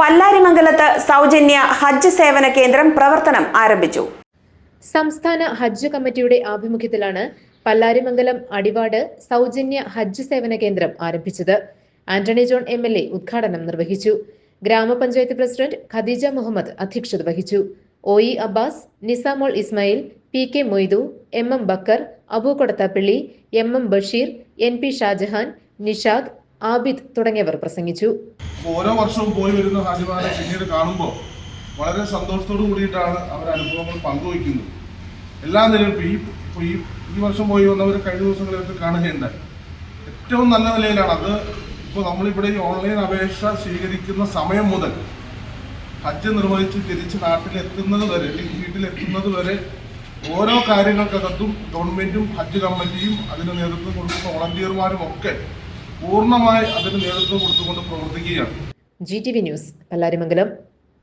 പല്ലാരിമംഗലത്ത് സൗജന്യ ഹജ്ജ് സേവന കേന്ദ്രം പ്രവർത്തനം ആരംഭിച്ചു. സംസ്ഥാന ഹജ്ജ് കമ്മിറ്റിയുടെ ആഭിമുഖ്യത്തിലാണ് പല്ലാരിമംഗലം അടിവാട് സൗജന്യ ഹജ്ജ് സേവന കേന്ദ്രം ആരംഭിച്ചത്. Antony John M L A ഉദ്ഘാടനം നിർവഹിച്ചു. ഗ്രാമപഞ്ചായത്ത് പ്രസിഡന്റ് ഖദീജ മുഹമ്മദ് അധ്യക്ഷത വഹിച്ചു. O E Abbas Nisamol Ismail P K Moidu M M Bakkar Abu Kodathappally M M Basheer N P Shajahan Nishad Abid തുടങ്ങിയവർ പ്രസംഗിച്ചു. ഓരോ വർഷവും പോയി വരുന്ന ഹാജിമാരെ പിന്നീട് കാണുമ്പോൾ വളരെ സന്തോഷത്തോടു കൂടിയിട്ടാണ് അവർ അനുഭവങ്ങൾ പങ്കുവയ്ക്കുന്നത്. എല്ലാ ഇപ്പോൾ ഈ ഇപ്പോൾ ഈ ഈ വർഷം പോയി വന്നവർ കഴിഞ്ഞ ദിവസങ്ങളിലൊക്കെ കാണുകയുണ്ടായി. ഏറ്റവും നല്ല നിലയിലാണ് അത് ഇപ്പോൾ നമ്മളിവിടെ ഈ ഓൺലൈൻ അപേക്ഷ സ്വീകരിക്കുന്ന സമയം മുതൽ ഹജ്ജ് നിർവഹിച്ച് തിരിച്ച് നാട്ടിലെത്തുന്നത് വരെ അല്ലെങ്കിൽ വീട്ടിലെത്തുന്നത് വരെ ഓരോ കാര്യങ്ങൾക്കകത്തും ഗവൺമെന്റും ഹജ്ജ് കമ്മിറ്റിയും അതിന് നേതൃത്വം കൊടുക്കുന്ന വോളണ്ടിയർമാരും ഒക്കെ പൂർണമായി അതിന് നേതൃത്വം കൊടുത്തുകൊണ്ട് പ്രവർത്തിക്കുകയാണ്. G T V news Pallarimangalam.